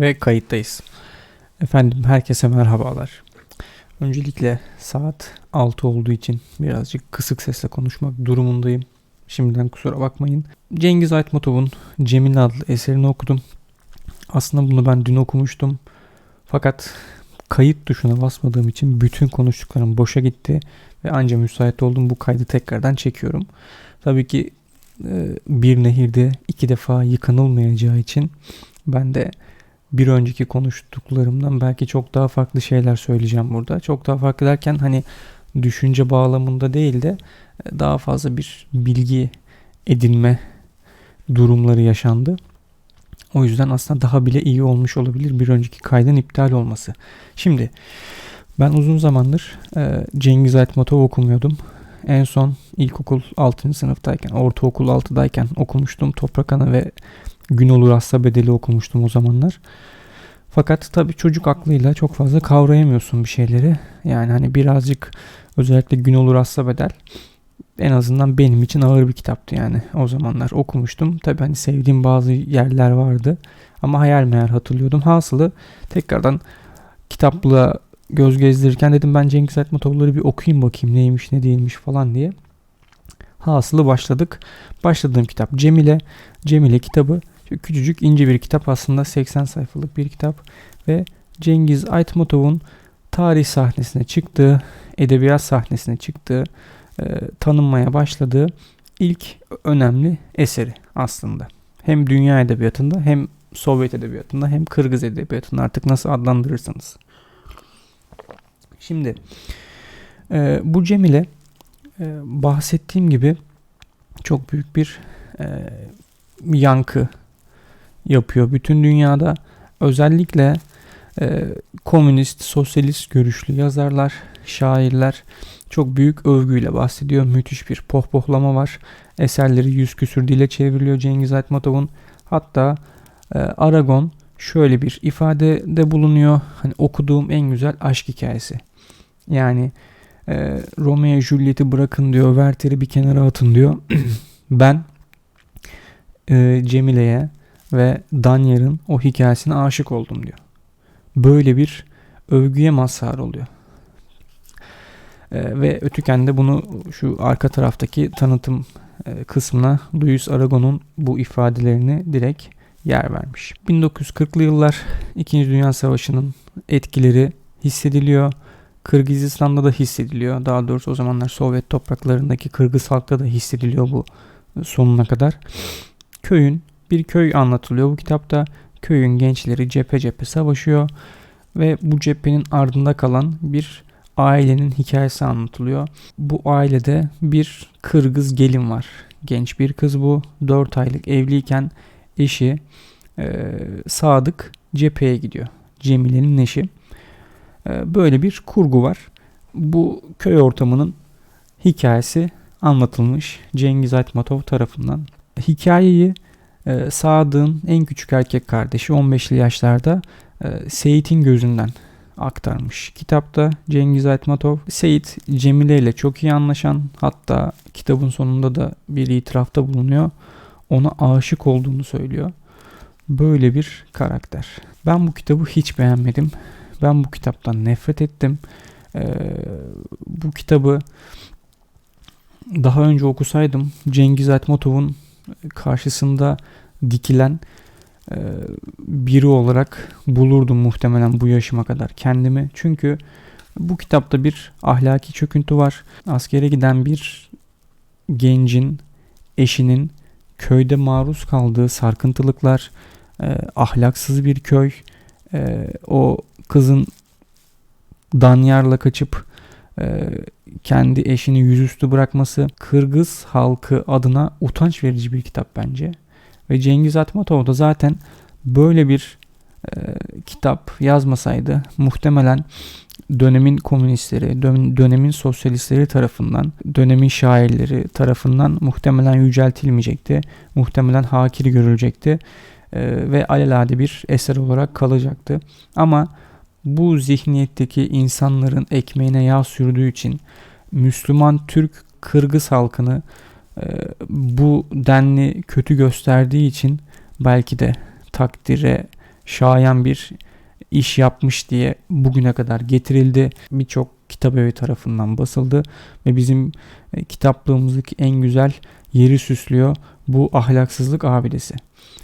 Ve kayıttayız. Efendim herkese merhabalar. Öncelikle saat 6 olduğu için birazcık kısık sesle konuşmak durumundayım. Şimdiden kusura bakmayın. Cengiz Aytmatov'un Cemil adlı eserini okudum. Aslında bunu ben dün okumuştum. Fakat kayıt tuşuna basmadığım için bütün konuştuklarım boşa gitti. Ve anca müsait oldum bu kaydı tekrardan çekiyorum. Tabii ki e, bir nehirde iki defa yıkanılmayacağı için ben de bir önceki konuştuklarımdan belki çok daha farklı şeyler söyleyeceğim burada. Çok daha farklı derken hani düşünce bağlamında değil de e, daha fazla bir bilgi edinme durumları yaşandı. O yüzden aslında daha bile iyi olmuş olabilir bir önceki kaydın iptal olması. Şimdi ben uzun zamandır e, Cengiz Aytmatov okumuyordum. En son ilkokul 6. sınıftayken, ortaokul 6'dayken okumuştum. Toprak Ana ve Gün Olur Asla Bedeli okumuştum o zamanlar. Fakat tabii çocuk aklıyla çok fazla kavrayamıyorsun bir şeyleri. Yani hani birazcık özellikle Gün Olur Asla Bedel en azından benim için ağır bir kitaptı yani. O zamanlar okumuştum. Tabii hani sevdiğim bazı yerler vardı. Ama hayal meyal hatırlıyordum. Hasılı tekrardan kitapla göz gezdirirken dedim ben Cengiz Aytmatov'ları bir okuyayım bakayım neymiş ne değilmiş falan diye. Hasılı başladık. Başladığım kitap Cemile. Cemile kitabı küçücük ince bir kitap aslında 80 sayfalık bir kitap ve Cengiz Aytmatov'un tarih sahnesine çıktığı, edebiyat sahnesine çıktığı, e, tanınmaya başladığı ilk önemli eseri aslında. Hem dünya edebiyatında hem Sovyet edebiyatında hem Kırgız edebiyatında artık nasıl adlandırırsanız. Şimdi e, bu Cemile e, bahsettiğim gibi çok büyük bir e, yankı yapıyor. Bütün dünyada özellikle e, komünist, sosyalist görüşlü yazarlar, şairler çok büyük övgüyle bahsediyor. Müthiş bir pohpohlama var. Eserleri yüz küsür dile çevriliyor Cengiz Aytmatov'un. Hatta e, Aragon şöyle bir ifadede bulunuyor. Hani okuduğum en güzel aşk hikayesi. Yani e, Romeo Juliet'i bırakın diyor. Werther'i bir kenara atın diyor. ben e, Cemile'ye ve Danyar'ın o hikayesine aşık oldum diyor. Böyle bir övgüye mazhar oluyor. E, ve ötüken de bunu şu arka taraftaki tanıtım e, kısmına Louis Aragon'un bu ifadelerini direkt yer vermiş. 1940'lı yıllar 2. Dünya Savaşı'nın etkileri hissediliyor. Kırgızistan'da da hissediliyor. Daha doğrusu o zamanlar Sovyet topraklarındaki Kırgız halkta da hissediliyor bu sonuna kadar. Köyün bir köy anlatılıyor bu kitapta. Köyün gençleri cephe cephe savaşıyor ve bu cephenin ardında kalan bir ailenin hikayesi anlatılıyor. Bu ailede bir Kırgız gelin var. Genç bir kız bu. 4 aylık evliyken eşi e, Sadık cepheye gidiyor. Cemile'nin eşi. E, böyle bir kurgu var. Bu köy ortamının hikayesi anlatılmış Cengiz Aytmatov tarafından. Hikayeyi e, Sadık'ın en küçük erkek kardeşi 15'li yaşlarda e, Seyit'in gözünden aktarmış. Kitapta Cengiz Aytmatov, Seyit Cemile ile çok iyi anlaşan hatta kitabın sonunda da bir itirafta bulunuyor. Ona aşık olduğunu söylüyor. Böyle bir karakter. Ben bu kitabı hiç beğenmedim. Ben bu kitaptan nefret ettim. Ee, bu kitabı daha önce okusaydım Cengiz Aytmatov'un karşısında dikilen e, biri olarak bulurdum muhtemelen bu yaşıma kadar kendimi. Çünkü bu kitapta bir ahlaki çöküntü var. Askere giden bir gencin, eşinin köyde maruz kaldığı sarkıntılıklar, e, ahlaksız bir köy, e, o kızın Danyar'la kaçıp kendi eşini yüzüstü bırakması Kırgız halkı adına utanç verici bir kitap bence. Ve Cengiz Atmatov da zaten böyle bir e, kitap yazmasaydı muhtemelen dönemin komünistleri, dönemin sosyalistleri tarafından, dönemin şairleri tarafından muhtemelen yüceltilmeyecekti. Muhtemelen hakir görülecekti e, ve alelade bir eser olarak kalacaktı. Ama zihniyetteki insanların ekmeğine yağ sürdüğü için Müslüman Türk Kırgız halkını e, bu denli kötü gösterdiği için belki de takdire şayan bir iş yapmış diye bugüne kadar getirildi. Birçok kitap evi tarafından basıldı ve bizim e, kitaplığımızdaki en güzel yeri süslüyor bu ahlaksızlık abidesi.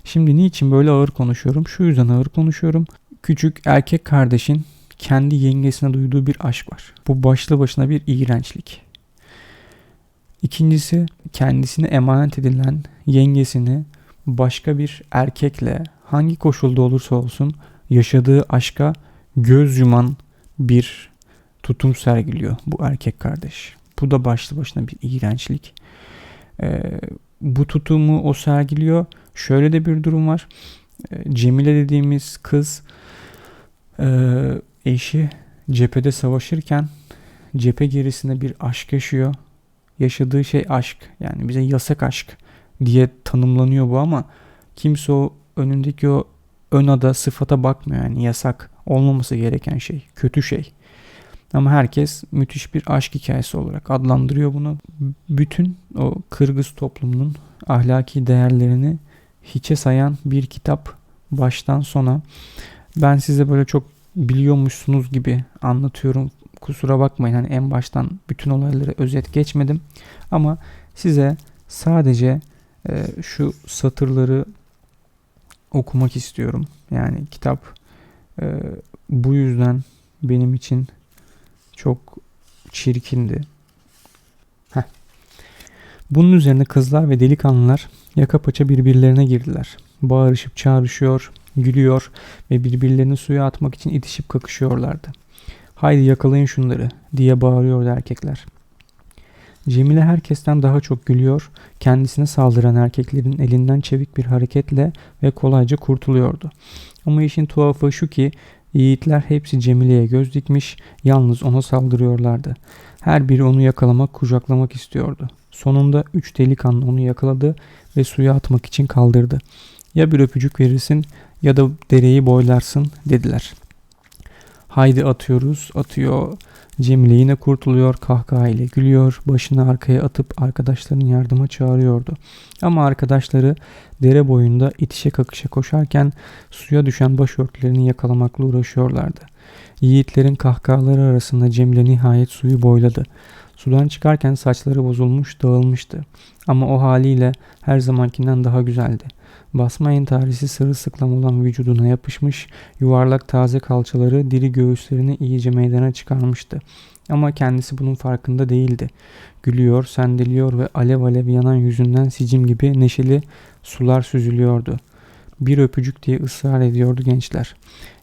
Şimdi niçin böyle ağır konuşuyorum? Şu yüzden ağır konuşuyorum. Küçük erkek kardeşin kendi yengesine duyduğu bir aşk var. Bu başlı başına bir iğrençlik. İkincisi kendisine emanet edilen yengesini başka bir erkekle hangi koşulda olursa olsun yaşadığı aşka göz yuman bir tutum sergiliyor bu erkek kardeş. Bu da başlı başına bir iğrençlik. Ee, bu tutumu o sergiliyor. Şöyle de bir durum var. Ee, Cemile dediğimiz kız e, eşi cephede savaşırken cephe gerisinde bir aşk yaşıyor. Yaşadığı şey aşk. Yani bize yasak aşk diye tanımlanıyor bu ama kimse o önündeki o ön ada sıfata bakmıyor. Yani yasak olmaması gereken şey. Kötü şey. Ama herkes müthiş bir aşk hikayesi olarak adlandırıyor bunu. Bütün o Kırgız toplumunun ahlaki değerlerini hiçe sayan bir kitap baştan sona. Ben size böyle çok biliyormuşsunuz gibi anlatıyorum. Kusura bakmayın hani en baştan bütün olayları özet geçmedim. Ama size sadece e, şu satırları okumak istiyorum. Yani kitap e, bu yüzden benim için çok çirkindi. Heh. Bunun üzerine kızlar ve delikanlılar yaka paça birbirlerine girdiler. Bağırışıp çağrışıyor, gülüyor ve birbirlerini suya atmak için itişip kakışıyorlardı. Haydi yakalayın şunları diye bağırıyordu erkekler. Cemile herkesten daha çok gülüyor, kendisine saldıran erkeklerin elinden çevik bir hareketle ve kolayca kurtuluyordu. Ama işin tuhafı şu ki yiğitler hepsi Cemile'ye göz dikmiş, yalnız ona saldırıyorlardı. Her biri onu yakalamak, kucaklamak istiyordu. Sonunda üç delikanlı onu yakaladı ve suya atmak için kaldırdı. Ya bir öpücük verirsin ya da dereyi boylarsın dediler. Haydi atıyoruz, atıyor. Cemile yine kurtuluyor, kahkaha ile gülüyor, başını arkaya atıp arkadaşlarının yardıma çağırıyordu. Ama arkadaşları dere boyunda itişe kakışa koşarken suya düşen başörtülerini yakalamakla uğraşıyorlardı. Yiğitlerin kahkahaları arasında Cemile nihayet suyu boyladı. Sudan çıkarken saçları bozulmuş, dağılmıştı. Ama o haliyle her zamankinden daha güzeldi. Basma entarisi sırılsıklam olan vücuduna yapışmış, yuvarlak taze kalçaları diri göğüslerini iyice meydana çıkarmıştı. Ama kendisi bunun farkında değildi. Gülüyor, sendeliyor ve alev alev yanan yüzünden sicim gibi neşeli sular süzülüyordu. Bir öpücük diye ısrar ediyordu gençler.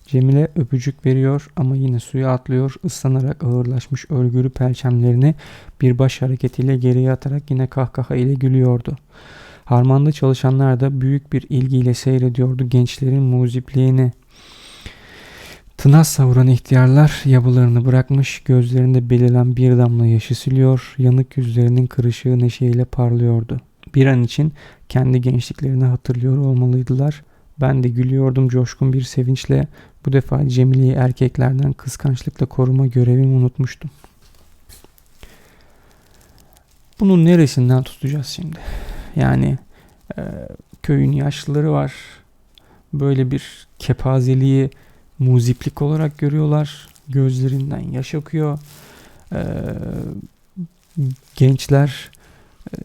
Cemile öpücük veriyor ama yine suya atlıyor, ıslanarak ağırlaşmış örgülü pelçemlerini bir baş hareketiyle geriye atarak yine kahkaha ile gülüyordu. Harmanda çalışanlar da büyük bir ilgiyle seyrediyordu gençlerin muzipliğini. Tınaz savuran ihtiyarlar yabalarını bırakmış, gözlerinde beliren bir damla yaşı siliyor, yanık yüzlerinin kırışığı neşeyle parlıyordu. Bir an için kendi gençliklerini hatırlıyor olmalıydılar. Ben de gülüyordum coşkun bir sevinçle. Bu defa Cemile'yi erkeklerden kıskançlıkla koruma görevimi unutmuştum. Bunun neresinden tutacağız şimdi? Yani e, köyün yaşlıları var. Böyle bir kepazeliği muziplik olarak görüyorlar. Gözlerinden yaş akıyor. E, gençler e,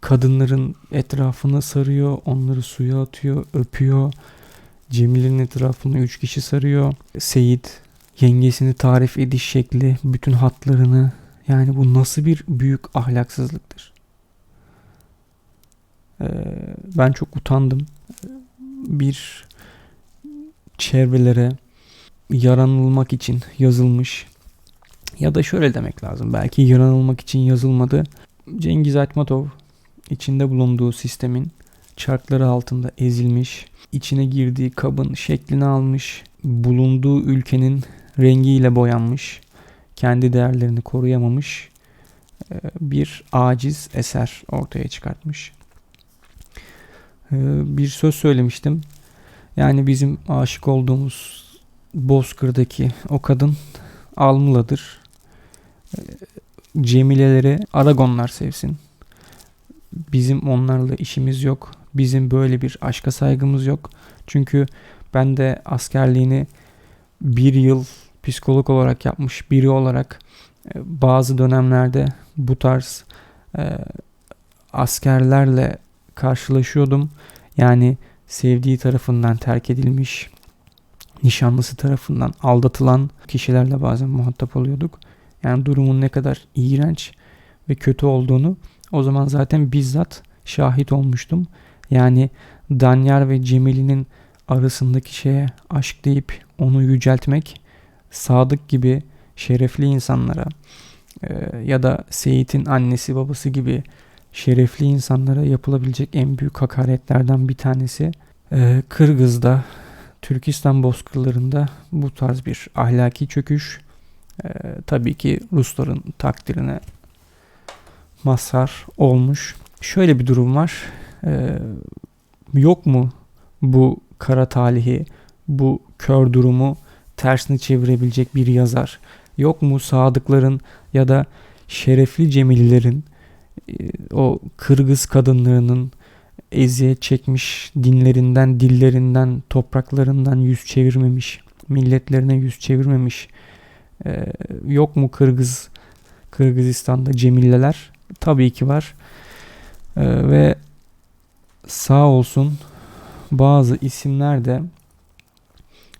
kadınların etrafını sarıyor. Onları suya atıyor, öpüyor. Cemile'nin etrafını üç kişi sarıyor. Seyit yengesini tarif ediş şekli, bütün hatlarını yani bu nasıl bir büyük ahlaksızlıktır. Ee, ben çok utandım. Bir çevrelere yaranılmak için yazılmış ya da şöyle demek lazım. Belki yaranılmak için yazılmadı. Cengiz Aytmatov içinde bulunduğu sistemin çarkları altında ezilmiş, içine girdiği kabın şeklini almış, bulunduğu ülkenin rengiyle boyanmış, kendi değerlerini koruyamamış e, bir aciz eser ortaya çıkartmış. E, bir söz söylemiştim. Yani bizim aşık olduğumuz Bozkır'daki o kadın Almıla'dır. E, Cemileleri Aragonlar sevsin. Bizim onlarla işimiz yok. Bizim böyle bir aşka saygımız yok. Çünkü Ben de askerliğini bir yıl psikolog olarak yapmış biri olarak e, bazı dönemlerde bu tarz e, askerlerle karşılaşıyordum. Yani sevdiği tarafından terk edilmiş, nişanlısı tarafından aldatılan kişilerle bazen muhatap oluyorduk. Yani durumun ne kadar iğrenç ve kötü olduğunu o zaman zaten bizzat şahit olmuştum. Yani Danyar ve Cemili'nin arasındaki şeye aşk deyip onu yüceltmek Sadık gibi şerefli insanlara ya da Seyit'in annesi babası gibi şerefli insanlara yapılabilecek en büyük hakaretlerden bir tanesi e, Kırgız'da Türkistan bozkırlarında bu tarz bir ahlaki çöküş e, tabii ki Rusların takdirine mazhar olmuş. Şöyle bir durum var. E, yok mu bu kara talihi, bu kör durumu tersini çevirebilecek bir yazar? Yok mu sadıkların ya da şerefli cemililerin o Kırgız kadınlarının eziyet çekmiş dinlerinden, dillerinden, topraklarından yüz çevirmemiş, milletlerine yüz çevirmemiş ee, yok mu Kırgız Kırgızistan'da Cemilleler? Tabii ki var. Ee, ve sağ olsun bazı isimler de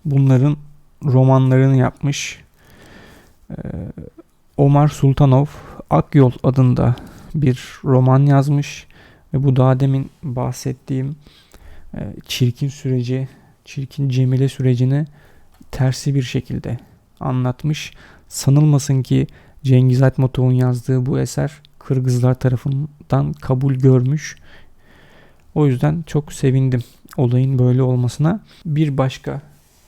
bunların romanlarını yapmış. Ee, Omar Sultanov Akyol adında bir roman yazmış ve bu daha demin bahsettiğim e, çirkin süreci, çirkin Cemile sürecini tersi bir şekilde anlatmış. Sanılmasın ki Cengiz Aytmatov'un yazdığı bu eser Kırgızlar tarafından kabul görmüş. O yüzden çok sevindim olayın böyle olmasına. Bir başka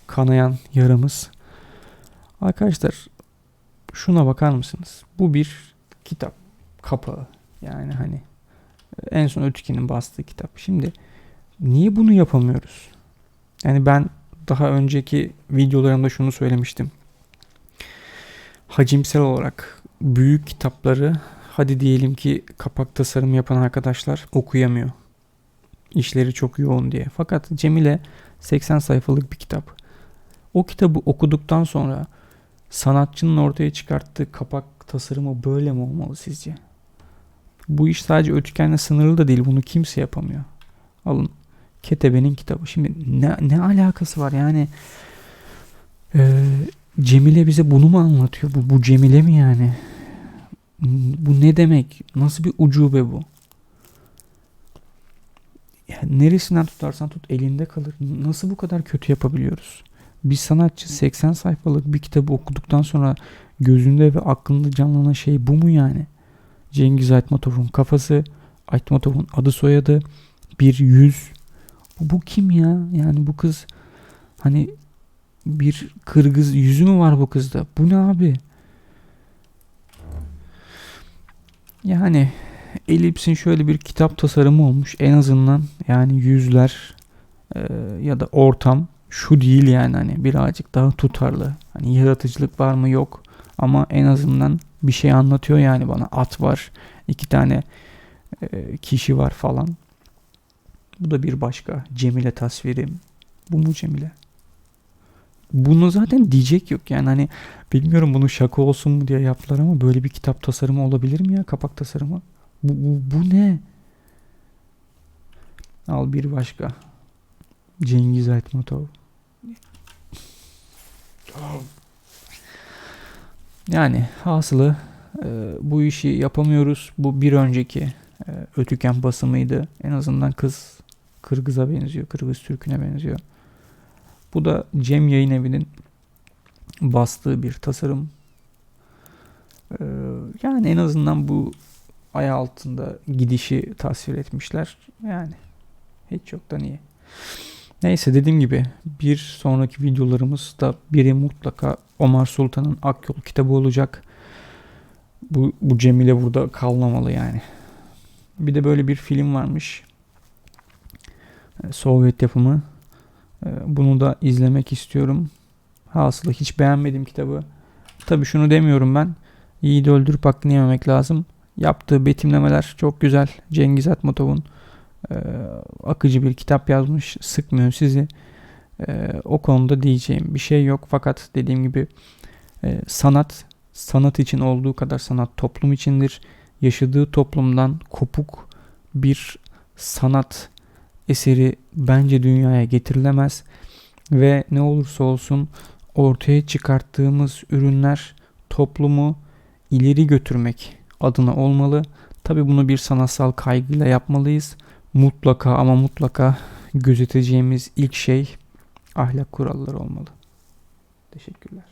kanayan yaramız. Arkadaşlar şuna bakar mısınız? Bu bir kitap kapağı. Yani hani en son Ötükin'in bastığı kitap. Şimdi niye bunu yapamıyoruz? Yani ben daha önceki videolarımda şunu söylemiştim hacimsel olarak büyük kitapları hadi diyelim ki kapak tasarım yapan arkadaşlar okuyamıyor. İşleri çok yoğun diye. Fakat Cemile 80 sayfalık bir kitap. O kitabı okuduktan sonra sanatçının ortaya çıkarttığı kapak tasarımı böyle mi olmalı sizce? Bu iş sadece Ötüken'le sınırlı da değil. Bunu kimse yapamıyor. Alın Ketebe'nin kitabı. Şimdi ne, ne alakası var yani? Ee, Cemile bize bunu mu anlatıyor? Bu, bu Cemile mi yani? Bu ne demek? Nasıl bir ucube bu? Yani neresinden tutarsan tut elinde kalır. Nasıl bu kadar kötü yapabiliyoruz? Bir sanatçı 80 sayfalık bir kitabı okuduktan sonra gözünde ve aklında canlanan şey bu mu yani? Cengiz Aytmatov'un kafası, Aytmatov'un adı soyadı, bir yüz. Bu, bu kim ya? Yani bu kız hani bir Kırgız yüzü mü var bu kızda? Bu ne abi? Yani Elips'in şöyle bir kitap tasarımı olmuş. En azından yani yüzler e, ya da ortam şu değil yani hani birazcık daha tutarlı. Hani yaratıcılık var mı yok ama en azından bir şey anlatıyor yani bana. At var, iki tane e, kişi var falan. Bu da bir başka Cemile tasvirim. Bu mu Cemile? bunu zaten diyecek yok yani hani bilmiyorum bunu şaka olsun mu diye yaptılar ama böyle bir kitap tasarımı olabilir mi ya kapak tasarımı? Bu, bu, bu ne? Al bir başka. Cengiz Aytmatov. Yani hasılı e, bu işi yapamıyoruz. Bu bir önceki e, Ötüken basımıydı. En azından kız Kırgız'a benziyor. Kırgız Türk'üne benziyor. Bu da Cem Yayın Evi'nin bastığı bir tasarım. Ee, yani en azından bu ay altında gidişi tasvir etmişler. Yani hiç yoktan iyi. Neyse dediğim gibi bir sonraki videolarımızda biri mutlaka Omar Sultan'ın Akyol kitabı olacak. Bu, bu Cemile burada kalmamalı yani. Bir de böyle bir film varmış. Ee, Sovyet yapımı ee, bunu da izlemek istiyorum. Hasılı hiç beğenmedim kitabı. Tabi şunu demiyorum ben. Yiğidi öldürüp hakkını yememek lazım. Yaptığı betimlemeler çok güzel. Cengiz Atmatov'un e, akıcı bir kitap yazmış. Sıkmıyor sizi. Ee, o konuda diyeceğim bir şey yok. Fakat dediğim gibi e, sanat sanat için olduğu kadar sanat toplum içindir. Yaşadığı toplumdan kopuk bir sanat eseri bence dünyaya getirilemez ve ne olursa olsun ortaya çıkarttığımız ürünler toplumu ileri götürmek adına olmalı. Tabi bunu bir sanatsal kaygıyla yapmalıyız. Mutlaka ama mutlaka gözeteceğimiz ilk şey ahlak kuralları olmalı. Teşekkürler.